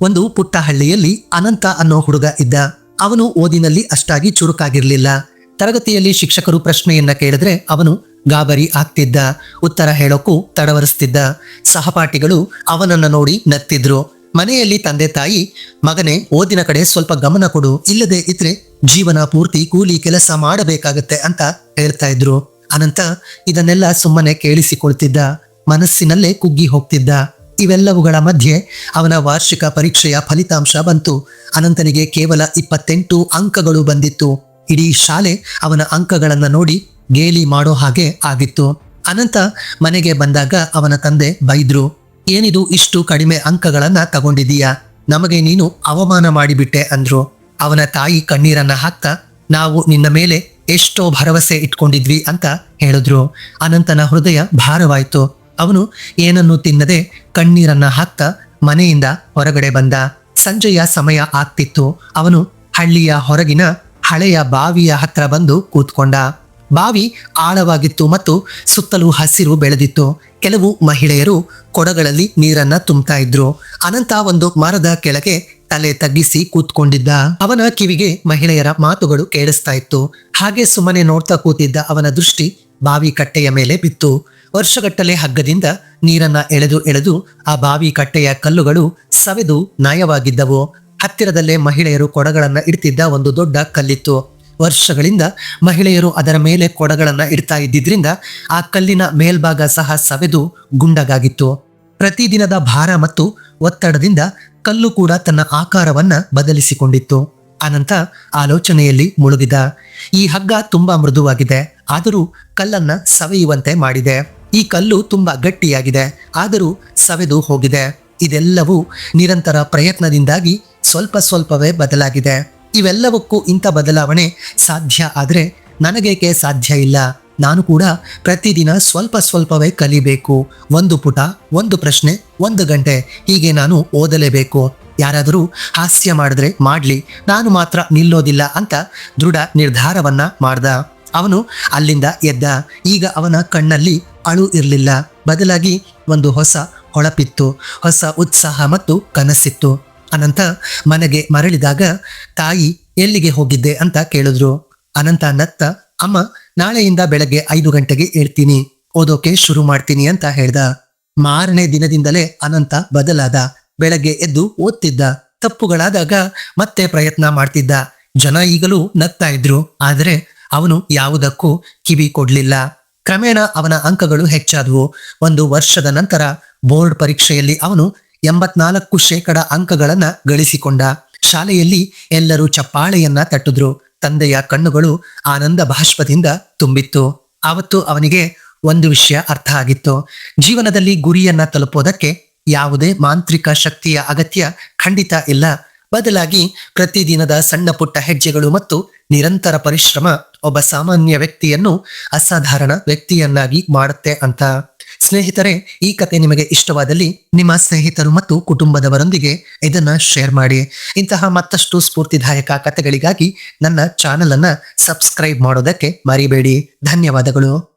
ಒಂದು ಪುಟ್ಟ ಹಳ್ಳಿಯಲ್ಲಿ ಅನಂತ ಅನ್ನೋ ಹುಡುಗ ಇದ್ದ. ಅವನು ಓದಿನಲ್ಲಿ ಅಷ್ಟಾಗಿ ಚುರುಕಾಗಿರಲಿಲ್ಲ. ತರಗತಿಯಲ್ಲಿ ಶಿಕ್ಷಕರು ಪ್ರಶ್ನೆಯನ್ನ ಕೇಳಿದ್ರೆ ಅವನು ಗಾಬರಿ ಆಗ್ತಿದ್ದ. ಉತ್ತರ ಹೇಳೋಕ್ಕೂ ತಡವರಿಸ್ತಿದ್ದ. ಸಹಪಾಠಿಗಳು ಅವನನ್ನ ನೋಡಿ ನತ್ತಿದ್ರು ಮನೆಯಲ್ಲಿ ತಂದೆ ತಾಯಿ, ಮಗನೇ ಓದಿನ ಕಡೆ ಸ್ವಲ್ಪ ಗಮನ ಕೊಡು, ಇಲ್ಲದೆ ಇದ್ರೆ ಜೀವನ ಪೂರ್ತಿ ಕೂಲಿ ಕೆಲಸ ಮಾಡಬೇಕಾಗತ್ತೆ ಅಂತ ಹೇಳ್ತಾ ಇದ್ರು. ಅನಂತ ಇದನ್ನೆಲ್ಲ ಸುಮ್ಮನೆ ಕೇಳಿಸಿಕೊಳ್ತಿದ್ದ. ಮನಸ್ಸಿನಲ್ಲೇ ಕುಗ್ಗಿ ಹೋಗ್ತಿದ್ದ. ಇವೆಲ್ಲವುಗಳ ಮಧ್ಯೆ ಅವನ ವಾರ್ಷಿಕ ಪರೀಕ್ಷೆಯ ಫಲಿತಾಂಶ ಬಂತು. ಅನಂತನಿಗೆ ಕೇವಲ ಇಪ್ಪತ್ತೆಂಟು ಅಂಕಗಳು ಬಂದಿತ್ತು. ಇಡೀ ಶಾಲೆ ಅವನ ಅಂಕಗಳನ್ನು ನೋಡಿ ಗೇಲಿ ಮಾಡೋ ಹಾಗೆ ಆಗಿತ್ತು. ಅನಂತ ಮನೆಗೆ ಬಂದಾಗ ಅವನ ತಂದೆ ಬೈದ್ರು, ಏನಿದು ಇಷ್ಟು ಕಡಿಮೆ ಅಂಕಗಳನ್ನು ತಗೊಂಡಿದೀಯಾ ನಮಗೆ ನೀನು ಅವಮಾನ ಮಾಡಿಬಿಟ್ಟೆ ಅಂದ್ರು. ಅವನ ತಾಯಿ ಕಣ್ಣೀರನ್ನ ಹಾಕ್ತಾ, ನಾವು ನಿನ್ನ ಮೇಲೆ ಎಷ್ಟೋ ಭರವಸೆ ಇಟ್ಕೊಂಡಿದ್ವಿ ಅಂತ ಹೇಳಿದ್ರು. ಅನಂತನ ಹೃದಯ ಭಾರವಾಯ್ತು. ಅವನು ಏನನ್ನು ತಿನ್ನದೆ ಕಣ್ಣೀರನ್ನ ಹಾಕ್ತಾ ಮನೆಯಿಂದ ಹೊರಗಡೆ ಬಂದ. ಸಂಜೆಯ ಸಮಯ ಆಗ್ತಿತ್ತು. ಅವನು ಹಳ್ಳಿಯ ಹೊರಗಿನ ಹಳೆಯ ಬಾವಿಯ ಹತ್ರ ಬಂದು ಕೂತ್ಕೊಂಡ. ಬಾವಿ ಆಳವಾಗಿತ್ತು ಮತ್ತು ಸುತ್ತಲೂ ಹಸಿರು ಬೆಳೆದಿತ್ತು. ಕೆಲವು ಮಹಿಳೆಯರು ಕೊಡಗಳಲ್ಲಿ ನೀರನ್ನ ತುಂಬ್ತಾ ಇದ್ರು. ಅನಂತ ಒಂದು ಮರದ ಕೆಳಗೆ ತಲೆ ತಗ್ಗಿಸಿ ಕೂತ್ಕೊಂಡಿದ್ದ. ಅವನ ಕಿವಿಗೆ ಮಹಿಳೆಯರ ಮಾತುಗಳು ಕೇಳಿಸ್ತಾ ಇತ್ತು. ಹಾಗೆ ಸುಮ್ಮನೆ ನೋಡ್ತಾ ಕೂತಿದ್ದ ಅವನ ದೃಷ್ಟಿ ಬಾವಿ ಕಟ್ಟೆಯ ಮೇಲೆ ಬಿತ್ತು. ವರ್ಷಗಟ್ಟಲೆ ಹಗ್ಗದಿಂದ ನೀರನ್ನ ಎಳೆದು ಎಳೆದು ಆ ಬಾವಿ ಕಟ್ಟೆಯ ಕಲ್ಲುಗಳು ಸವೆದು ನಯವಾಗಿದ್ದವು. ಹತ್ತಿರದಲ್ಲೇ ಮಹಿಳೆಯರು ಕೊಡಗಳನ್ನ ಇಡ್ತಿದ್ದ ಒಂದು ದೊಡ್ಡ ಕಲ್ಲಿತ್ತು. ವರ್ಷಗಳಿಂದ ಮಹಿಳೆಯರು ಅದರ ಮೇಲೆ ಕೊಡಗಳನ್ನ ಇಡ್ತಾ ಇದ್ದಿದ್ರಿಂದ ಆ ಕಲ್ಲಿನ ಮೇಲ್ಭಾಗ ಸಹ ಸವೆದು ಗುಂಡಗಾಗಿತ್ತು. ಪ್ರತಿದಿನದ ಭಾರ ಮತ್ತು ಒತ್ತಡದಿಂದ ಕಲ್ಲು ಕೂಡ ತನ್ನ ಆಕಾರವನ್ನ ಬದಲಿಸಿಕೊಂಡಿತ್ತು. ಅನಂತ ಆಲೋಚನೆಯಲ್ಲಿ ಮುಳುಗಿದ. ಈ ಹಗ್ಗ ತುಂಬಾ ಮೃದುವಾಗಿದೆ. ಆದರೂ ಕಲ್ಲನ್ನ ಸವೆಯುವಂತೆ ಮಾಡಿದೆ. ಈ ಕಲ್ಲು ತುಂಬ ಗಟ್ಟಿಯಾಗಿದೆ. ಆದರೂ ಸವೆದು ಹೋಗಿದೆ. ಇದೆಲ್ಲವೂ ನಿರಂತರ ಪ್ರಯತ್ನದಿಂದಾಗಿ ಸ್ವಲ್ಪ ಸ್ವಲ್ಪವೇ ಬದಲಾಗಿದೆ. ಇವೆಲ್ಲವಕ್ಕೂ ಇಂಥ ಬದಲಾವಣೆ ಸಾಧ್ಯ ಆದರೆ ನನಗೇಕೆ ಸಾಧ್ಯ ಇಲ್ಲ. ನಾನು ಕೂಡ ಪ್ರತಿದಿನ ಸ್ವಲ್ಪ ಸ್ವಲ್ಪವೇ ಕಲಿಬೇಕು. ಒಂದು ಪುಟ, ಒಂದು ಪ್ರಶ್ನೆ, ಒಂದು ಗಂಟೆ ಹೀಗೆ ನಾನು ಓದಲೇಬೇಕು. ಯಾರಾದರೂ ಹಾಸ್ಯ ಮಾಡಿದ್ರೆ ಮಾಡಲಿ, ನಾನು ಮಾತ್ರ ನಿಲ್ಲೋದಿಲ್ಲ ಅಂತ ದೃಢ ನಿರ್ಧಾರವನ್ನ ಮಾಡ್ದ. ಅವನು ಅಲ್ಲಿಂದ ಎದ್ದ. ಈಗ ಅವನ ಕಣ್ಣಲ್ಲಿ ಅಳು ಇರಲಿಲ್ಲ. ಬದಲಾಗಿ ಒಂದು ಹೊಸ ಹೊಳಪಿತ್ತು. ಹೊಸ ಉತ್ಸಾಹ ಮತ್ತು ಕನಸಿತ್ತು. ಅನಂತ ಮನೆಗೆ ಮರಳಿದಾಗ, ತಾಯಿ, ಎಲ್ಲಿಗೆ ಹೋಗಿದ್ದೆ? ಅಂತ ಕೇಳಿದ್ರು. ಅನಂತ ನತ್ತ, ಅಮ್ಮ, ನಾಳೆಯಿಂದ ಬೆಳಗ್ಗೆ ಐದು ಗಂಟೆಗೆ ಹೇಳ್ತೀನಿ ಓದೋಕೆ ಶುರು ಮಾಡ್ತೀನಿ ಅಂತ ಹೇಳ್ದ. ಮಾರನೇ ದಿನದಿಂದಲೇ ಅನಂತ ಬದಲಾದ. ಬೆಳಗ್ಗೆ ಎದ್ದು ಓದ್ತಿದ್ದ. ತಪ್ಪುಗಳಾದಾಗ ಮತ್ತೆ ಪ್ರಯತ್ನ ಮಾಡ್ತಿದ್ದ. ಜನ ಈಗಲೂ ನಗ್ತಾ ಇದ್ರು. ಆದರೆ ಅವನು ಯಾವುದಕ್ಕೂ ಕಿವಿ ಕೊಡ್ಲಿಲ್ಲ. ಕ್ರಮೇಣ ಅವನ ಅಂಕಗಳು ಹೆಚ್ಚಾದವು. ಒಂದು ವರ್ಷದ ನಂತರ ಬೋರ್ಡ್ ಪರೀಕ್ಷೆಯಲ್ಲಿ ಅವನು ಎಂಬತ್ನಾಲ್ಕು ಶೇಕಡ ಅಂಕಗಳನ್ನ ಗಳಿಸಿಕೊಂಡ. ಶಾಲೆಯಲ್ಲಿ ಎಲ್ಲರೂ ಚಪ್ಪಾಳೆಯನ್ನ ತಟ್ಟಿದ್ರು. ತಂದೆಯ ಕಣ್ಣುಗಳು ಆನಂದ ಬಾಷ್ಪದಿಂದ ತುಂಬಿತ್ತು. ಆವತ್ತು ಅವನಿಗೆ ಒಂದು ವಿಷಯ ಅರ್ಥ ಆಗಿತ್ತು. ಜೀವನದಲ್ಲಿ ಗುರಿಯನ್ನ ತಲುಪೋದಕ್ಕೆ ಯಾವುದೇ ಮಾಂತ್ರಿಕ ಶಕ್ತಿಯ ಅಗತ್ಯ ಖಂಡಿತ ಇಲ್ಲ. ಬದಲಾಗಿ ಪ್ರತಿದಿನದ ಸಣ್ಣ ಪುಟ್ಟ ಹೆಜ್ಜೆಗಳು ಮತ್ತು ನಿರಂತರ ಪರಿಶ್ರಮ ಒಬ್ಬ ಸಾಮಾನ್ಯ ವ್ಯಕ್ತಿಯನ್ನು ಅಸಾಧಾರಣ ವ್ಯಕ್ತಿಯನ್ನಾಗಿ ಮಾಡುತ್ತೆ ಅಂತ. ಸ್ನೇಹಿತರೆ, ಈ ಕತೆ ನಿಮಗೆ ಇಷ್ಟವಾದಲ್ಲಿ ನಿಮ್ಮ ಸ್ನೇಹಿತರು ಮತ್ತು ಕುಟುಂಬದವರೊಂದಿಗೆ ಇದನ್ನ ಶೇರ್ ಮಾಡಿ. ಇಂತಹ ಮತ್ತಷ್ಟು ಸ್ಫೂರ್ತಿದಾಯಕ ಕಥೆಗಳಿಗಾಗಿ ನನ್ನ ಚಾನಲ್ ಅನ್ನ ಸಬ್ಸ್ಕ್ರೈಬ್ ಮಾಡೋದಕ್ಕೆ ಮರಿಬೇಡಿ. ಧನ್ಯವಾದಗಳು.